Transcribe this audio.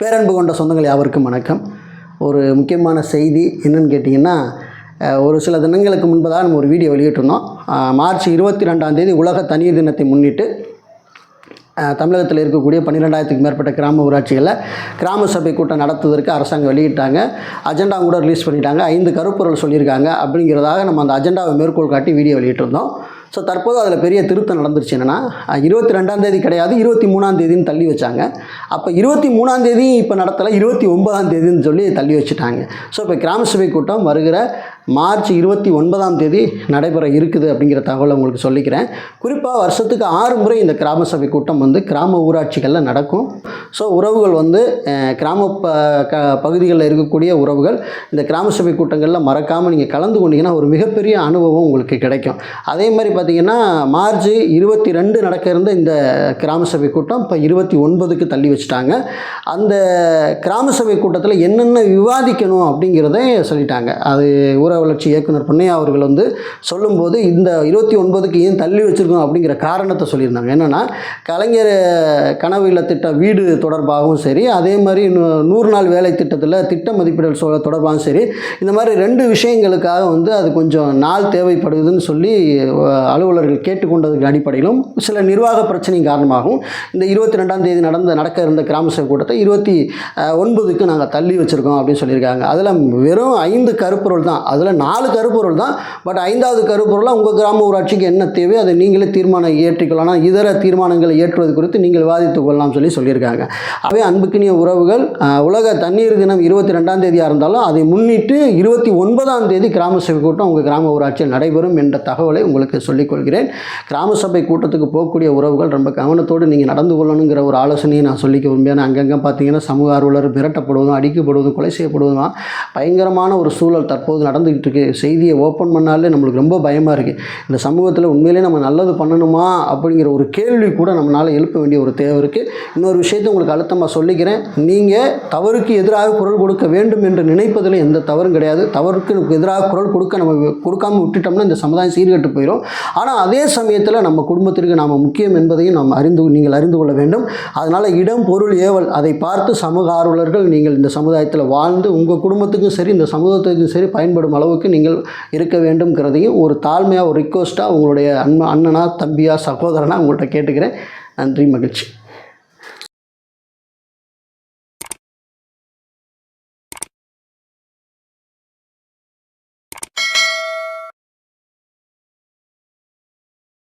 பேரன்பு கொண்ட சொந்தங்கள் யாவருக்கும் வணக்கம். ஒரு முக்கியமான செய்தி என்னன்னு கேட்டிங்கன்னா ஒரு சில தினங்களுக்கு முன்பதாக நம்ம ஒரு வீடியோ வெளியிட்டிருந்தோம். மார்ச் இருபத்தி ரெண்டாம் தேதி உலக தண்ணீர் தினத்தை முன்னிட்டு தமிழகத்தில் இருக்கக்கூடிய பன்னிரெண்டாயிரத்துக்கு மேற்பட்ட கிராம ஊராட்சிகளில் கிராம சபை கூட்டம் நடத்துவதற்கு அரசாங்கம் வெளியிட்டாங்க. அஜெண்டா கூட ரிலீஸ் பண்ணிட்டாங்க. ஐந்து கருப்பொருள் சொல்லியிருக்காங்க. அப்படிங்கிறதாக நம்ம அந்த அஜெண்டாவை மேற்கோள் காட்டி வீடியோ வெளியிட்டிருந்தோம். ஸோ தற்போது அதில் பெரிய திருத்தம் நடந்துருச்சு என்னென்னா இருபத்தி ரெண்டாம் தேதி கிடையாது இருபத்தி மூணாம் தேதின்னு தள்ளி வச்சாங்க. அப்போ இருபத்தி மூணாம் தேதி இப்போ நடத்தலை இருபத்தி ஒன்பதாம் தேதின்னு சொல்லி தள்ளி வச்சுட்டாங்க. ஸோ இப்போ கிராம சபை கூட்டம் வருகிற மார்ச் இருபத்தி ஒன்பதாம் தேதி நடைபெற இருக்குது அப்படிங்கிற தகவலை உங்களுக்கு சொல்லிக்கிறேன். குறிப்பாக வருஷத்துக்கு ஆறு முறை இந்த கிராம சபை கூட்டம் வந்து கிராம ஊராட்சிகளில் நடக்கும். ஸோ உறவுகள் வந்து கிராம ப க பகுதிகளில் இருக்கக்கூடிய உறவுகள் இந்த கிராம சபை கூட்டங்களில் மறக்காமல் நீங்கள் கலந்து கொண்டீங்கன்னா ஒரு மிகப்பெரிய அனுபவம் உங்களுக்கு கிடைக்கும். அதே மாதிரி பார்த்தீங்கன்னா மார்ச் இருபத்தி ரெண்டு நடக்க இருந்த இந்த கிராம சபை கூட்டம் இப்போ இருபத்தி ஒன்பதுக்கு தள்ளி வச்சுட்டாங்க. அந்த கிராம சபை கூட்டத்தில் என்னென்ன விவாதிக்கணும் அப்படிங்கிறத சொல்லிட்டாங்க. அது ஊர வளர்ச்சி இயக்குனர் பொன்னையா அவர்கள் வந்து சொல்லும்போது இந்த இருபத்தி ஒன்பதுக்கு ஏன் தள்ளி வச்சுருக்கோம் அப்படிங்கிற காரணத்தை சொல்லியிருந்தாங்க. என்னென்னா கலைஞர் கனவு இல்ல திட்ட வீடு தொடர்பாகவும் சரி அதே மாதிரி நூ- நூறு நாள் வேலை திட்டத்தில் திட்ட மதிப்பீடுகள் சொ தொடர்பாகவும் சரி இந்த மாதிரி ரெண்டு விஷயங்களுக்காக வந்து அது கொஞ்சம் நாள் தேவைப்படுதுன்னு சொல்லி அலுவலர்கள் கேட்டுக்கொண்டதுக்கு அடிப்படையிலும் சில நிர்வாக பிரச்சனை காரணமாகவும் இந்த இருபத்தி ரெண்டாம் தேதி நடந்த நடக்க இருந்த கிராம சபை கூட்டத்தை இருபத்தி ஒன்பதுக்கு நாங்கள் தள்ளி வச்சுருக்கோம் அப்படின்னு சொல்லியிருக்காங்க. அதில் வெறும் ஐந்து கருப்பொருள் தான். அதில் நாலு கருப்பொருள் தான். பட் ஐந்தாவது கருப்பொருளாக உங்கள் கிராம ஊராட்சிக்கு என்ன தேவை அதை நீங்களே தீர்மானம் ஏற்றிக்கொள்ளலாம். இதர தீர்மானங்களை ஏற்றுவது குறித்து நீங்கள் விவாதித்துக் கொள்ளலாம் சொல்லி சொல்லியிருக்காங்க. அவை அன்புக்கினிய உறவுகள். உலக தண்ணீர் தினம் இருபத்தி ரெண்டாம் தேதியாக இருந்தாலும் அதை முன்னிட்டு இருபத்தி ஒன்பதாம் தேதி கிராம சபை கூட்டம் உங்கள் கிராம ஊராட்சியில் நடைபெறும் என்ற தகவலை உங்களுக்கு சொல்லி சொல்லிக்கொள்கிறேன். கிராம சபை கூட்டத்துக்கு போகக்கூடிய உறவுகள் ரொம்ப கவனத்தோடு நீங்கள் நடந்து கொள்ளணுங்கிற ஒரு ஆலோசனையை நான் சொல்லிக்க விரும்புகிறேன். அங்கங்கே பார்த்தீங்கன்னா சமூக ஆர்வலர் மிரட்டப்படுவதும் அடிக்கப்படுவதும் கொலை செய்யப்படுவதும் பயங்கரமான ஒரு சூழல் தற்போது நடந்துக்கிட்டு இருக்கு. செய்தியை ஓப்பன் பண்ணாலே நம்மளுக்கு ரொம்ப பயமாக இருக்குது இந்த சமூகத்தில் உண்மையிலே நம்ம நல்லது பண்ணணுமா அப்படிங்கிற ஒரு கேள்வி கூட நம்மளால் எழுப்ப வேண்டிய ஒரு தேவை இருக்குது இன்னொரு விஷயத்தை உங்களுக்கு அழுத்தமாக சொல்லிக்கிறேன். நீங்கள் தவறுக்கு எதிராக குரல் கொடுக்க வேண்டும் என்று நினைப்பதில் எந்த தவறும் கிடையாது. தவறுக்கு எதிராக குரல் கொடுக்க நம்ம கொடுக்காமல் கொடுக்காம விட்டுட்டோம்னா இந்த சமுதாயம் சீர்கட்டு போயிடும் ஆனால் அதே சமயத்தில் நம்ம குடும்பத்திற்கு நாம் முக்கியம் என்பதையும் நாம் அறிந்து நீங்கள் அறிந்து கொள்ள வேண்டும். அதனால் இடம் பொருள் ஏவல் அதை பார்த்து சமூக ஆர்வலர்கள் நீங்கள் இந்த சமுதாயத்தில் வாழ்ந்து உங்கள் குடும்பத்துக்கும் சரி இந்த சமூகத்துக்கும் சரி பயன்படும் அளவுக்கு நீங்கள் இருக்க வேண்டும்ங்கிறதையும் ஒரு தாழ்மையாக ஒரு ரிக்வஸ்ட்டாக உங்களுடைய அண்ணா அண்ணனா தம்பியா சகோதரனா உங்கள்கிட்ட கேட்டுக்கிறேன். நன்றி மகிழ்ச்சி.